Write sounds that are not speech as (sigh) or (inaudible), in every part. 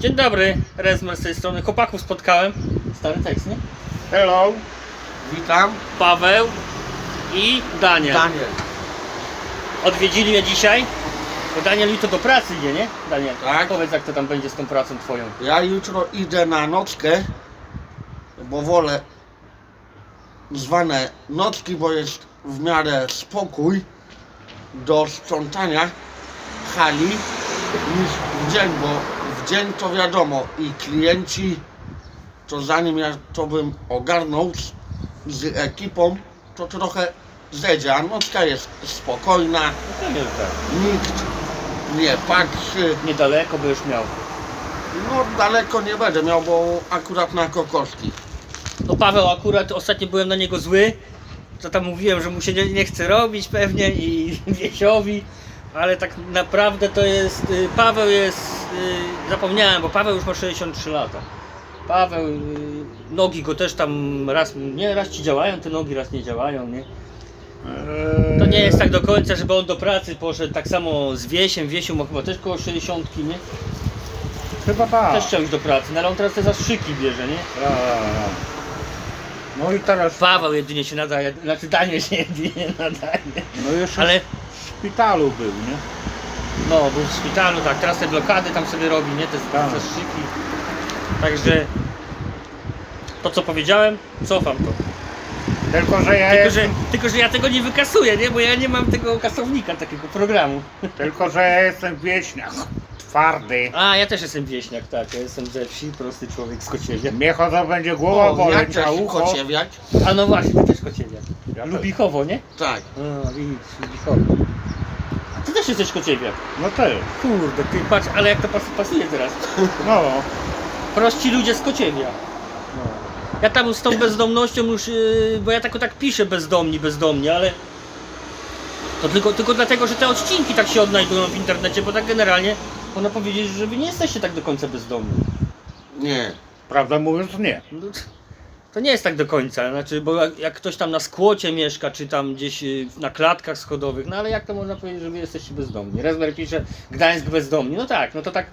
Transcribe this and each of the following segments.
Dzień dobry, Rezmer z tej strony. Chłopaków spotkałem. Stary tekst, nie? Hello. Witam. Paweł i Daniel. Daniel. Odwiedzili mnie dzisiaj. Bo Daniel jutro do pracy idzie, nie? Daniel, Tak. powiedz jak to tam będzie z tą pracą twoją. Ja jutro idę na nockę, bo wolę zwane nocki, bo jest w miarę spokój do sprzątania hali niż w dzień, bo dzień to wiadomo i klienci to zanim ja to bym ogarnął z, z ekipą, to trochę zejdzie, a nocka jest spokojna, No to nie, tak. nikt nie patrzy. Niedaleko by już miał. No daleko nie będę miał, bo akurat na kokoszki. No Paweł akurat ostatnio byłem na niego zły. Co tam mówiłem, że mu się nie, nie chce robić pewnie i (laughs) Wiesiowi. Ale tak naprawdę to jest. y, Paweł jest. y, Zapomniałem, bo Paweł już ma 63 lata. Paweł, y, nogi go też tam raz, nie, raz ci działają te nogi, raz nie działają, nie? To nie jest tak do końca, żeby on do pracy poszedł tak samo z Wiesiem. Wiesiu ma chyba też koło 60, nie? Chyba tak. Też chciał iść do pracy, no ale on teraz te zastrzyki bierze, nie? Ja, ja, ja. No i teraz, Paweł jedynie się nadaje, znaczy Daniel się jedynie nadaje. no jeszcze Ale szpitalu był, nie? no, był w szpitalu, tak, teraz te blokady tam sobie robi, nie? Te Tak. zastrzyki. Także to co powiedziałem, cofam to. Tylko, że ja Tylko że, jestem, tylko, że ja tego nie wykasuję, nie? Bo ja nie mam tego kasownika, takiego programu. tylko, że ja jestem wieśniak. Twardy. A, ja też jestem wieśniak, tak. Ja jestem ze wsi, prosty człowiek z Kociewia. Mnie chodzą będzie głowa O, jak boleć, a ucho. kociewiać? A no właśnie, ty też Kociewia. Ja też. Nie? Tak. A, widzisz, Lubichowo. Ty też jesteś Kociewiak. No ty. Kurde, ty patrz, ale jak to pas, pasuje teraz. No. Prości ludzie z Kociewia. Ja tam z tą bezdomnością już, yy, bo ja tak tak piszę bezdomni, bezdomni, ale to tylko, tylko dlatego, że te odcinki tak się odnajdują w internecie, bo tak generalnie można powiedzieć, że wy nie jesteście tak do końca bezdomni. Nie. Prawda mówiąc nie. No, to nie jest tak do końca, znaczy, bo jak, jak ktoś tam na skłocie mieszka, czy tam gdzieś yy, na klatkach schodowych, no ale jak to można powiedzieć, że wy jesteście bezdomni? Rezmer pisze, Gdańsk bezdomni, no tak, no to tak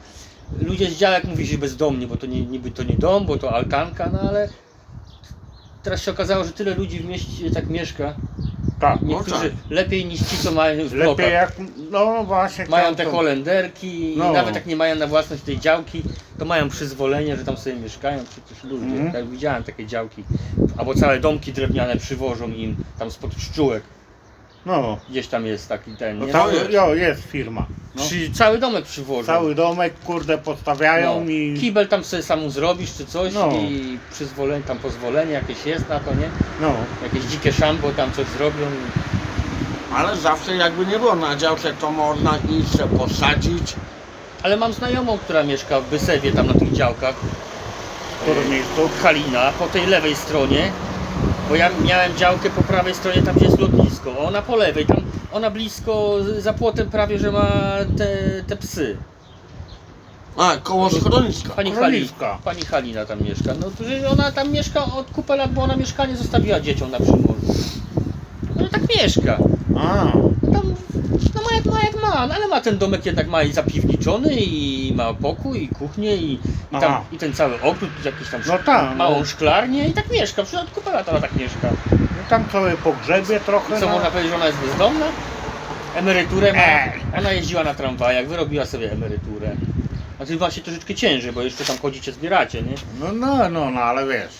ludzie z działek mówi się bezdomni, bo to nie, niby to nie dom, bo to altanka, no ale teraz się okazało, że tyle ludzi w mieście tak mieszka, Tak. No niektórzy tak. lepiej niż ci, co mają w blokach. Lepiej jak, no właśnie. Mają te to- holenderki i No. nawet jak nie mają na własność tej działki, to mają przyzwolenie, że tam sobie mieszkają przecież ludzie. Mhm. Tak widziałem takie działki. Albo całe domki drewniane przywożą im tam spod pszczółek. No. Gdzieś tam jest taki ten, no nie? cały, jest. jo, jest firma. No. Przy, cały domek przywożą. Cały domek, kurde, postawiają no. i... Kibel tam sobie sam zrobisz czy coś No. i przyzwolenie, tam pozwolenie jakieś jest na to, nie? No. Jakieś dzikie szambo tam coś zrobią. i- Ale zawsze jakby nie było na działce, to można iść se posadzić. Ale mam znajomą, która mieszka w Bysewie tam na tych działkach. W którym miejscu? Halina po tej lewej stronie, bo ja miałem działkę po prawej stronie, tam gdzie jest lotnisko, a ona po lewej, tam ona blisko za płotem prawie, że ma te, te psy. A, koło schroniska. Pani, Hali, Królewska. pani Halina tam mieszka. No to, ona tam mieszka od kupę lat, bo ona mieszkanie zostawiła dzieciom na przymorzu. No tak mieszka. A. No ma jak ma, jak ma, no ale ma ten domek jednak ma i zapiwniczony i ma pokój i kuchnię i, i, tam, Aha. i ten cały ogród, jakiś tam No tak, małą no. szklarnię i tak mieszka. Kupę lat ona tak mieszka. No tam sobie pogrzebie trochę. Co no. można powiedzieć, że ona jest bezdomna? Emeryturę ma. Ej. Ona jeździła na tramwajach, wyrobiła sobie emeryturę. Znaczy właśnie troszeczkę ciężej, bo jeszcze tam chodzicie, zbieracie, nie? No, no, no, no, ale wiesz.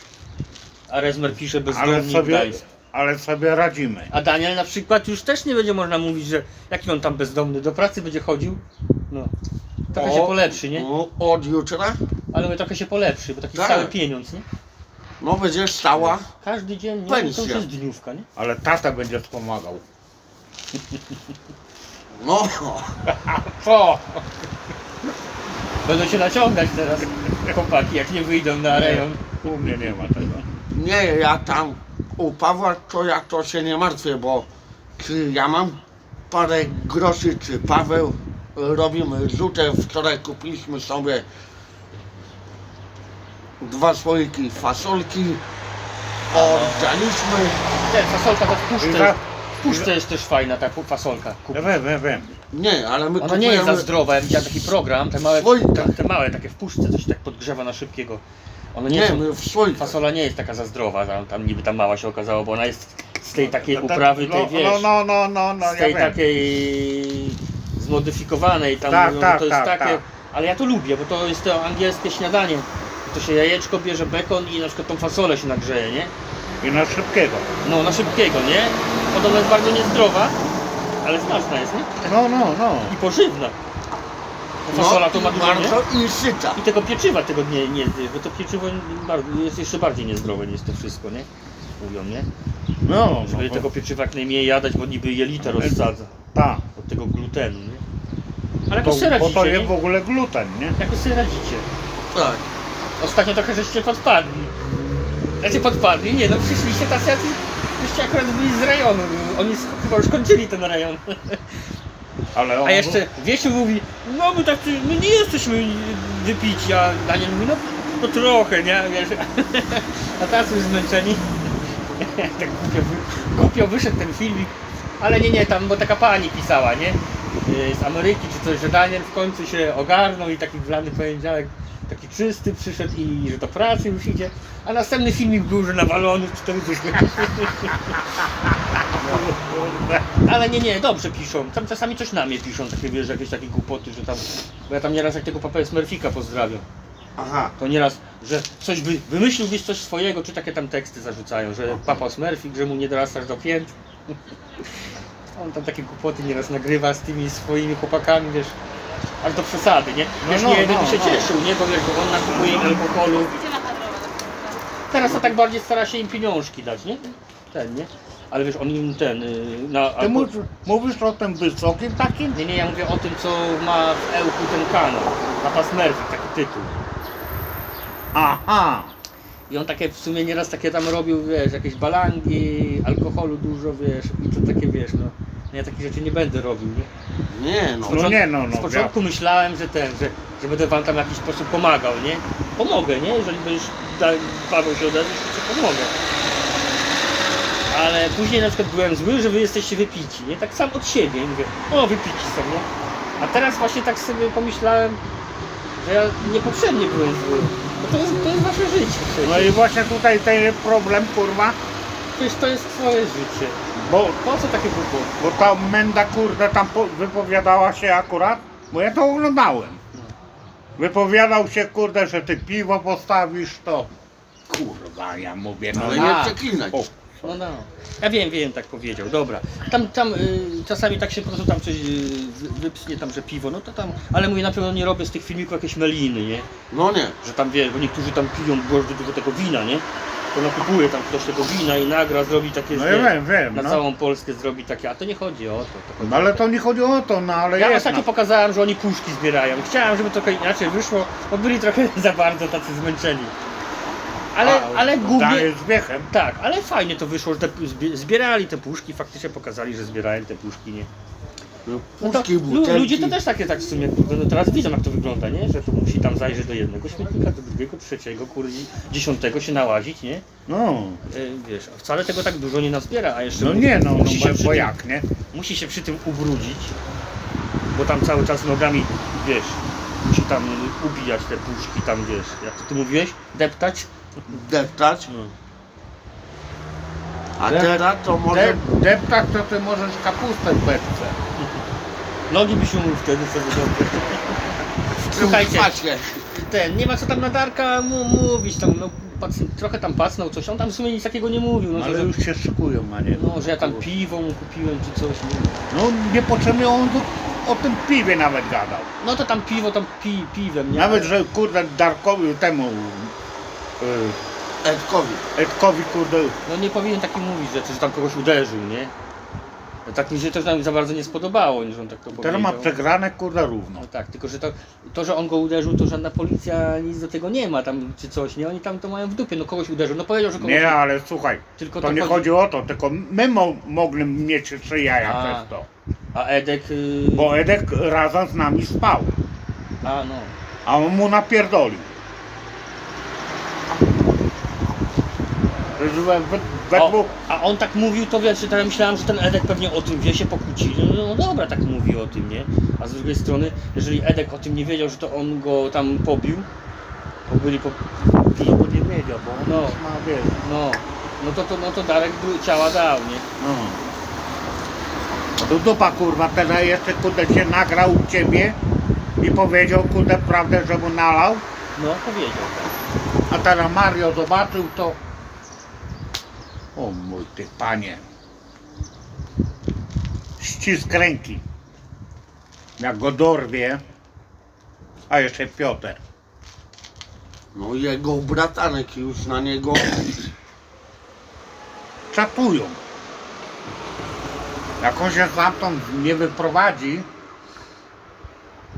A Rezmer pisze Ale bezdomni sobie, Gdańsk. Ale sobie radzimy. A Daniel na przykład już też nie będzie można mówić, że jaki on tam bezdomny, do pracy będzie chodził. No. Trochę się polepszy, nie? no, Od jutra? Ale mówię, trochę się polepszy, bo taki Tak. cały pieniądz, nie? No będzie stała. Każdy dzień, nie? Pensja. To już jest dniówka, nie? Ale tata będzie wspomagał. No, (laughs) Co? Będą się naciągać teraz chłopaki, jak nie wyjdą na rejon. U mnie nie ma tego. nie, ja tam u Pawła to ja to się nie martwię, bo czy ja mam parę groszy, czy Paweł robimy rzutę. Wczoraj kupiliśmy sobie dwa słoiki fasolki. Oddaliśmy. Te fasolka to I wpuszczę. za, W puszce jest też fajna ta fasolka. Ja wiem, wiem, wiem. Nie, ale my Ona nie jest za kupujemy- zdrowa, ja widziałem taki program, te małe, te małe takie w puszce, coś tak podgrzewa na szybkiego. One nie, Nie, są, w fasola nie jest taka za zdrowa, tam, tam niby ta mała się okazało, bo ona jest z tej takiej No, tak, uprawy, no, tej wiesz, No, no, no, no, no z ja tej wiem. takiej zmodyfikowanej, tam Tak, mówią, tak, że to jest tak, takie, tak. ale ja to lubię, bo to jest to angielskie śniadanie. To się jajeczko bierze, bekon i na przykład tą fasolę się nagrzeje, nie? I na szybkiego. No, na szybkiego, nie? Podobno jest bardzo niezdrowa, ale smaczna jest, nie? No, no, no. I pożywna. Bo fasola to ma i dużo, nie? bardzo i tego pieczywa tego nie, nie bo to pieczywo jest jeszcze bardziej niezdrowe niż to wszystko, nie? Mówią, nie? No, Żeby no, tego pieczywa jak najmniej jadać, bo niby jelita rozsadza tak. od tego glutenu, nie? Ale jak To, sobie bo radzicie, to jest w ogóle gluten, nie? Jak sobie radzicie? Tak. Ostatnio trochę żeście podpadli. Znaczy podpadli? Nie, no przyszliście tacy, jacy żeście akurat byli z rejonu. Oni chyba już kończyli ten rejon. (laughs) Ale on, A jeszcze Wiesiu mówi, no my tak, my nie jesteśmy wypici, a Daniel mówi, no, no trochę, nie, wiesz. (laughs) A tacy już zmęczeni. (laughs) tak głupio, głupio wyszedł ten filmik. Ale nie, nie, tam, bo taka pani pisała, nie? Yy, Z Ameryki czy coś, że Daniel w końcu się ogarnął i taki wlany poniedziałek, taki czysty przyszedł i że do pracy już idzie. A następny filmik był, że nawalony w cztery (laughs) Ale nie, nie, dobrze piszą. Tam czasami coś na mnie piszą, takie wiesz, jakieś takie głupoty, że tam. Bo ja tam nieraz jak tego papę Smurfika pozdrawiam. Aha. To nieraz, że coś wy, wymyśliłbyś coś swojego, czy takie tam teksty zarzucają, że papa Smurfik, że mu nie dorastasz do pięt. (laughs) On tam takie głupoty nieraz nagrywa z tymi swoimi chłopakami, wiesz. Aż do przesady, nie? No, Wiesz, no, nie jeden no, by się no. cieszył, nie? Bo wiesz, bo on nakupuje alkoholu. Teraz to tak bardziej stara się im pieniążki dać, nie? Ten, nie? Ale wiesz, on im ten, y, na... Ty alko- mówisz, mówisz o tym wysokim takim? Nie, nie, ja mówię o tym, co ma w Ełku ten kanał. Papa Smurfik, taki tytuł. Aha. I on takie w sumie nieraz takie tam robił, wiesz, jakieś balangi, alkoholu dużo, wiesz, i to takie, wiesz, no. no Ja takich rzeczy nie będę robił, nie? Nie no. Z No nie, no, no, Z początku myślałem, że ten, że, że będę wam tam w jakiś sposób pomagał, nie? Pomogę, nie? Jeżeli będziesz, da, Paweł się odezwie, to ci pomogę. Ale później na przykład byłem zły, że wy jesteście wypici, nie? Tak sam od siebie, i mówię, o wypici są, nie? A teraz właśnie tak sobie pomyślałem, że ja niepotrzebnie byłem zły. Bo to jest, to jest wasze życie przecież. No i właśnie tutaj ten problem, kurwa, Przecież to jest twoje życie. bo, Po co takie głupoty? bo ta menda, kurde, tam po, wypowiadała się akurat, bo ja to oglądałem. Wypowiadał się, kurde, że ty piwo postawisz, to kurwa, ja mówię, no Ale ja. nie przeklinać. O, No no. Ja wiem, wiem, tak powiedział, dobra. Tam, tam y, czasami tak się po prostu tam coś y, wy- wypsnie tam, że piwo, no to tam, ale mówię, na pewno nie robię z tych filmików jakieś meliny, nie? No nie. Że tam wiesz, bo niektórzy tam piją bardzo dużo tego wina, nie? To nakupuje tam ktoś tego wina i nagra, zrobi takie, No że ja wiem, wiem, na no. całą Polskę zrobi takie, a to nie chodzi o to. to chodzi No o ale to. to nie chodzi o to, no ale Ja jest. ostatnio No. pokazałem, że oni puszki zbierają. Chciałem, żeby trochę inaczej wyszło, bo byli trochę (laughs) za bardzo tacy zmęczeni. Ale, A, ale z wiechem. Tak, ale fajnie to wyszło, że te, zbie- zbierali te puszki, faktycznie pokazali, że zbierają te puszki, nie? No, No to, Puszki, lu- butelki. ludzie to też takie tak w sumie, no teraz widzą jak to wygląda, nie? Że to musi tam zajrzeć do jednego śmietnika, do drugiego, trzeciego, kurde, dziesiątego się nałazić, nie? No. Yy, wiesz, a wcale tego tak dużo nie nazbiera, a jeszcze No mu- nie no, no musi, się bo, bo jak, nie? musi się przy tym ubrudzić, bo tam cały czas nogami, wiesz, musi tam ubijać te puszki, tam wiesz, jak to ty mówiłeś, deptać? Deptać. No. A Dep- teraz to może... Dep, deptak to ty możesz kapustę w beczce. Nogi byś umył wtedy, co by tym Słuchajcie, ten, nie ma co tam na Darka mu, mówić, tam, no, pac, trochę tam pacnął coś, on tam w sumie nic takiego nie mówił, no, Ale że, już się szykują na niego. no, że ja tam piwo mu kupiłem czy coś, nie? No niepotrzebnie on tu o tym piwie nawet gadał. No to tam piwo, tam pi, piwem, nie? Nawet, że kurde Darkowi temu Edkowi. Edkowi kurde No nie powinien taki mówić rzeczy, że tam kogoś uderzył, nie? No, tak mi się też nam za bardzo nie spodobało, że on tak to teraz powiedział. ma przegrane kurde równo. No tak, tylko że to, to, że on go uderzył, to żadna policja nic do tego nie ma tam czy coś, nie? Oni tam to mają w dupie, no kogoś uderzył, no powiedział, że kogoś... Nie, ale słuchaj, tylko to nie chodzi o to, tylko my mo mogli mieć trzy jaja A. przez to. A Edek... Yy... Bo Edek razem z nami spał, A no. a on mu napierdolił. Że O, a on tak mówił, to wiesz, ja myślałem, że ten Edek pewnie o tym wie, się pokłócili. No, no dobra, tak mówi o tym, nie? A z drugiej strony, jeżeli Edek o tym nie wiedział, że to on go tam pobił, bo byli po... No bo nie wiedział, bo on No. ma wiesz. No, no to, to, no to Darek ciała dał, nie? No. No to dupa kurwa, teraz jeszcze kurde się nagrał u ciebie i powiedział kurde prawdę, że mu nalał, No, powiedział tak. a teraz Mario zobaczył to. O mój ty panie. Ścisk ręki. Jak go dorwie. A jeszcze Piotr. No jego bratanek już na niego Czatują. Jak on się stamtąd nie wyprowadzi,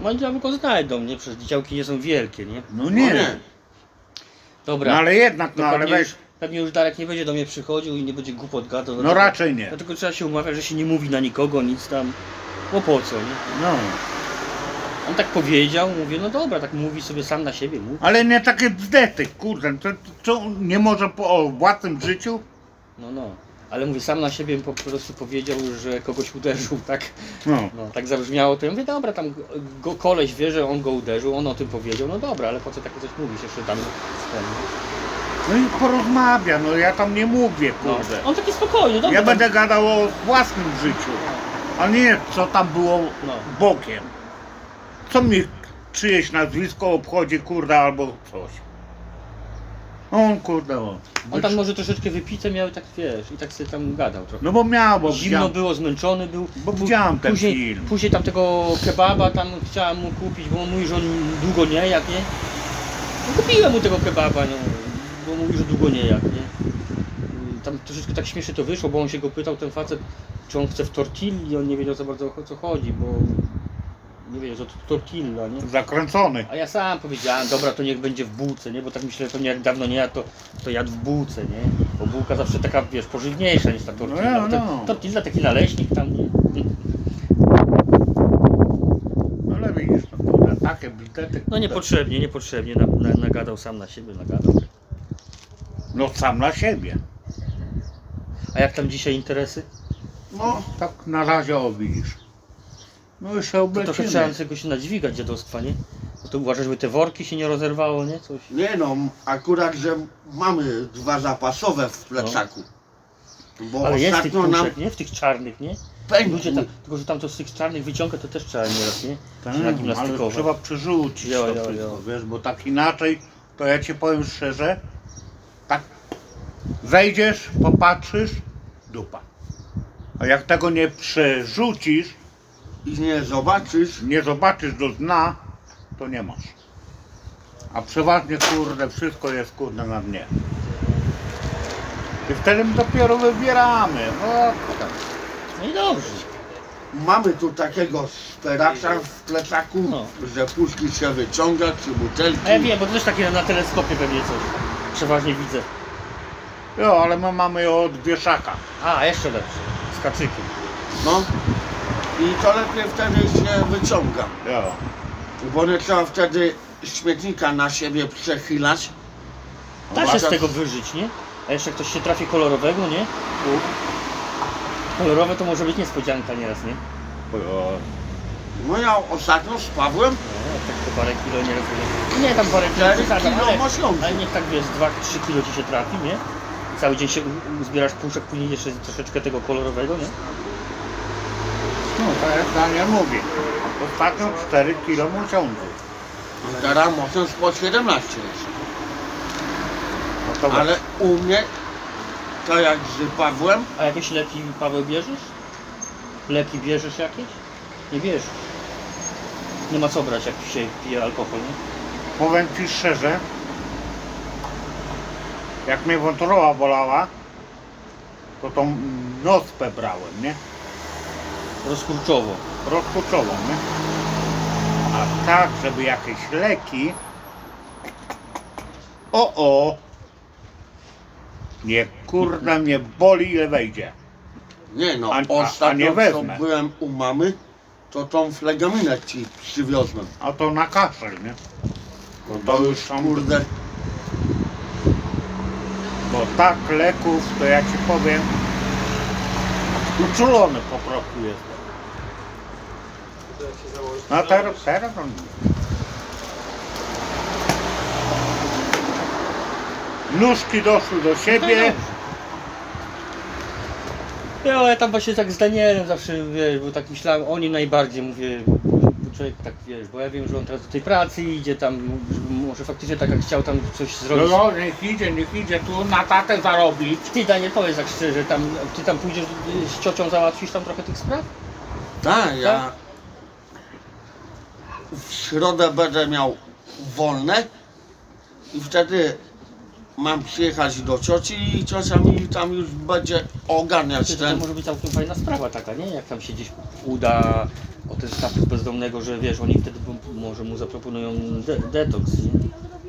No i działy go znajdą, nie? Przecież działki nie są wielkie, nie? no No nie. nie. Dobra. No ale jednak, to no ale pewnie, weź. już, pewnie już Darek nie będzie do mnie przychodził i nie będzie głupot gadał. No dlatego- raczej nie. Dlatego trzeba się umawiać, że się nie mówi na nikogo, nic tam. Bo po co, nie? No. On tak powiedział, mówię, no dobra, tak mówi sobie sam na siebie, mówi. Ale nie takie bzdety, kurde, to, to nie może po o własnym życiu? No, no. Ale mówię, sam na siebie po prostu powiedział, że kogoś uderzył, tak? No. No, tak zabrzmiało to. Ja mówię, dobra, tam go, koleś wie, że on go uderzył, on o tym powiedział, no dobra, ale po co takie coś mówisz jeszcze tam? ten, No i porozmawia, no ja tam nie mówię, No. kurde. On taki spokojny, dobra. Ja będę gadał o własnym życiu, a nie co tam było No. bokiem. Co mi czyjeś nazwisko obchodzi, kurde, albo coś. On, kurde, o. On tam może troszeczkę wypite miał i tak wiesz, i tak sobie tam gadał trochę. No bo miał, bo Zimno było, zmęczony był. bo widziałem ten Później, film. później tam tego kebaba tam chciałem mu kupić, bo on mówi, że on długo nie jak nie. No kupiłem mu tego kebaba, no, bo mówi, że długo nie jak nie. I Tam troszeczkę tak śmiesznie to wyszło, bo on się go pytał, ten facet, czy on chce w tortilli, on nie wiedział za bardzo o co chodzi, bo nie wiedział, że to tortilla, nie? Zakręcony. A ja sam powiedziałem, dobra, to niech będzie w bułce, nie? Bo tak myślę, pewnie jak dawno nie jadł, to, to jadł w bułce, nie? Bo bułka zawsze taka, wiesz, pożywniejsza niż ta tortilla. No, no. To- Tortilla taki naleśnik tam, nie? No ale widzisz, no takie bzdety. No niepotrzebnie, niepotrzebnie, na, na, nagadał sam na siebie, nagadał. No sam na siebie. A jak tam dzisiaj interesy? No, Tak na razie o widzisz. No i się To trochę oblecimy. trzeba tego się nadźwigać dziadostwa, nie? Bo to uważasz, żeby te worki się nie rozerwało, nie? Coś. nie no, akurat, że mamy dwa zapasowe w plecaku. Bo Ale jest tych ostatnio nam puszek, nie? W tych czarnych, nie? pękł. Ludzie tam, tylko że tam to z tych czarnych wyciąga, to też trzeba nieraz, nie? Tak, Czy na ale gimnastykowe. trzeba przerzucić Jo, to jo, wszystko, jo. wiesz, bo tak inaczej, to ja ci powiem szczerze, tak wejdziesz, popatrzysz, dupa. A jak tego nie przerzucisz, I nie zobaczysz, nie zobaczysz do dna, to nie masz. A przeważnie, kurde, wszystko jest, kurde, na dnie. I wtedy my dopiero wybieramy. No, tak. No i dobrze. mamy tu takiego szperacza w plecaku, No. że puszki się wyciąga, czy butelki. A ja wiem, bo to też takie na teleskopie pewnie coś. Przeważnie widzę. Jo, ale my mamy od wieszaka. A, jeszcze lepsze. Z kaczykiem. No. I to lepiej wtedy się wyciąga. Jo. Bo nie trzeba wtedy śmietnika na siebie przechylać. Da się z tego wyżyć, nie? A jeszcze ktoś się trafi kolorowego, nie? Kolorowe to może być niespodzianka nieraz, nie? Jo. No ja ostatnio z Pawłem No, tak to parę kilo nieraz wyjdzie. Nie tam parę kilo, Cztery przesadzam, kilo ale, mosiądzu. ale niech tak wiesz, 2-3 kilo ci się trafi, nie? Cały dzień się u- uzbierasz puszek, później jeszcze troszeczkę tego kolorowego, nie? No, tak jak Daniel mówi. Ostatnio 4 kilo miesiącu. teraz mocno po 17 jest. No to Ale u mnie to jak z Pawłem, A jakieś leki, Paweł, bierzesz? Leki bierzesz jakieś? Nie bierzesz. Nie ma co brać, jak się pije alkohol, nie? powiem Ci szczerze, jak mnie wątroba bolała, to tą nospę brałem, nie? Rozkurczowo. Rozpoczęłą, nie? A tak, żeby jakieś leki... O, o! Nie, kurde, mnie boli ile wejdzie. nie no, A- a- a ostatnio nie co wezmę. byłem u mamy, to tą flegaminę ci przywiozłem. A to na kaszel, nie? No to już tam- kurde, Bo Bo tak leków, to ja ci powiem, uczulony po prostu jestem. No teraz, teraz on... Nóżki doszły do siebie. Ja, ale tam właśnie tak z Danielem zawsze, wiesz, bo tak myślałem o nim najbardziej, mówię, bo człowiek tak, wiesz, bo ja wiem, że on teraz do tej pracy idzie tam, żeby może faktycznie tak jak chciał tam coś No, zrobić. no niech idzie, niech idzie tu na tatę zarobić. Ty Daniel, powiedz tak szczerze, tam, ty tam pójdziesz y, z ciocią załatwisz tam trochę tych spraw? Tak, ja w środę będę miał wolne i wtedy mam przyjechać do cioci i ciocia mi tam już będzie ogarniać to ten. może być całkiem fajna sprawa taka, nie? Jak tam się gdzieś uda o ten status bezdomnego, że wiesz, oni wtedy mu- może mu zaproponują de detoks, nie?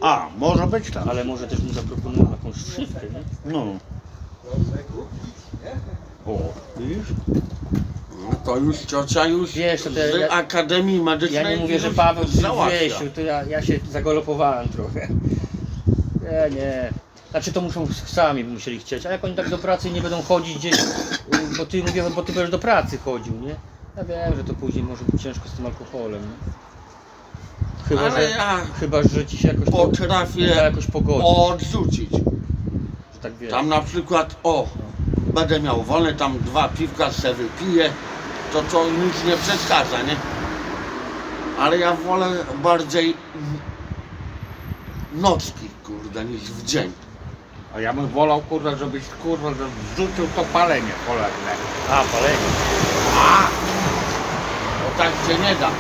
A, może być tak. Ale może też mu zaproponują jakąś szywkę, nie? No. O, widzisz? No to już ciocia już Wiesz, to te- z ja- Akademii Medycznej Ja nie mówię, że już Paweł załatwia. Wiesiu, to ja, ja się zagolopowałem trochę. Nie, nie. Znaczy to muszą sami by musieli chcieć, a jak oni tak do pracy nie będą chodzić gdzieś, y, bo ty mówię, bo ty będziesz do pracy chodził, nie? Ja wiem, że to później może być ciężko z tym alkoholem, nie? Chyba, Ale że, ja chyba, że ci się jakoś po- potrafię uda jakoś pogodzić, odrzucić. że tak wiesz. Tam na przykład, o, będę miał wolne, tam dwa piwka se wypiję, to to nic nie przeszkadza, nie? Ale ja wolę bardziej nocki, kurde, niż w dzień. A ja bym wolał, kurwa, żebyś, kurwa, że wrzucił to palenie cholerne. A, palenie. A! To tak się nie da.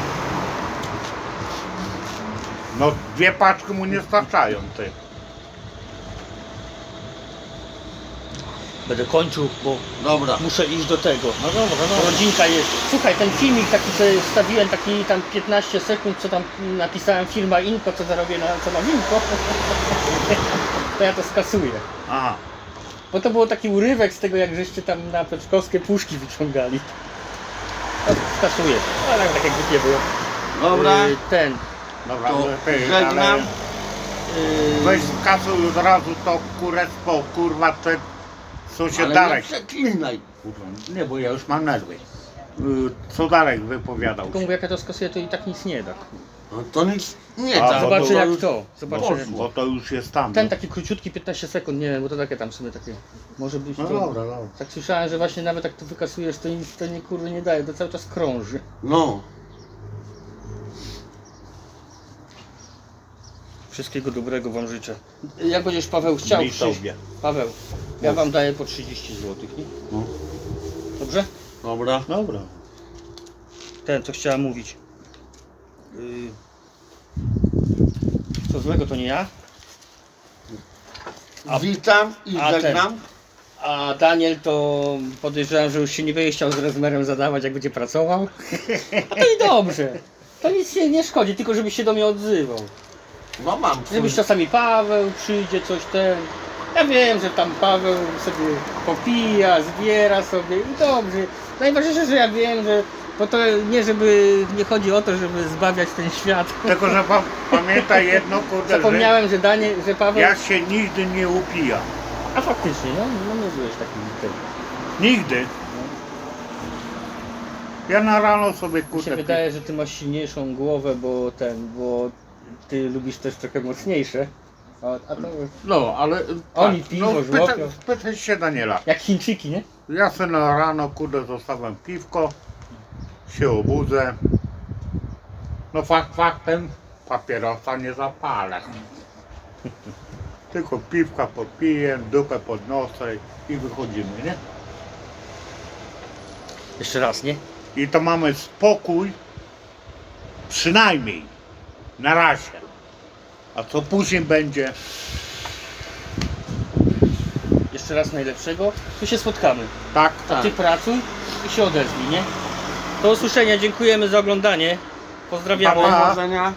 No, dwie paczki mu nie starczają, ty. Będę kończył, bo Dobra. muszę iść do tego. No dobra, no. Rodzinka jest. Słuchaj, ten filmik taki sobie wstawiłem, taki tam 15 sekund, co tam napisałem firma Inko, co zarobię na, co na winko. (laughs) To ja to skasuję. A, Bo to było taki urywek z tego, jak żeście tam na Peczkowskie puszki wyciągali. To skasuję. Ale tak, tak jak nie było. Dobra. Yy, ten. dobra, To ale ty, żegnam. ale Yy, weź skasuj od razu to kurestwo, kurwa, przed co się Ale nie Darek. przeklinaj. Kurwa, nie, bo ja już mam nerwy. Y, Co Darek wypowiadał tylko się. mówię, jak ja to skasuję, to i tak nic nie da. No to nic nie A, da. Zobaczy, jak już to. Zobaczę jak. Bo to już jest tam. Ten taki króciutki 15 sekund, nie wiem, bo to takie tam w sumie takie. Może być No to. dobra, dobra. Tak słyszałem, że właśnie nawet jak to wykasujesz, to nic to nie kurwa nie daje, to cały czas krąży. No. Wszystkiego dobrego wam życzę. Jak będziesz Paweł chciał Mi przyjść. sobie. Paweł, ja wam daję po 30 zł, nie? No. Dobrze? Dobra. Dobra. Ten, co chciałem mówić. Yy... Co złego to nie ja. A- Witam i a ten- żegnam. A Daniel to podejrzewam, że już się nie będzie chciał z Rezmerem zadawać, jak będzie pracował. No (laughs) to i dobrze. To nic się nie szkodzi, tylko żebyś się do mnie odzywał. No mam. twój- Żebyś czasami Paweł przyjdzie, coś ten. Ja wiem, że tam Paweł sobie popija, zbiera sobie i dobrze. Najważniejsze, że ja wiem, że bo to nie żeby nie chodzi o to, żeby zbawiać ten świat. Tylko, że pa, pamiętaj jedno, kurde, że Zapomniałem, że Daniel, że Paweł. ja się nigdy nie upijam. A faktycznie, no, no nie byłeś taki ten. Nigdy. Ja na rano sobie Mi się kurde wydaje, że ty masz silniejszą głowę, bo ten, bo ty lubisz też trochę mocniejsze. A, a to No, ale Oni tak, piwo no, żłopią. spytaj, spytaj się Daniela. jak Chińczyki, nie? Ja sobie na rano kurde zostawiam piwko, się obudzę. No fakt faktem papierosa nie zapalę. Tylko piwka podpiję, dupę podnoszę i wychodzimy, nie? Jeszcze raz, nie? I to mamy spokój, przynajmniej na razie. A co później będzie, Jeszcze raz najlepszego. Tu się spotkamy. tak, A Tak. ty pracuj i się odezwij, nie? Do usłyszenia, dziękujemy za oglądanie. Pozdrawiamy. Pa, pa. Powodzenia.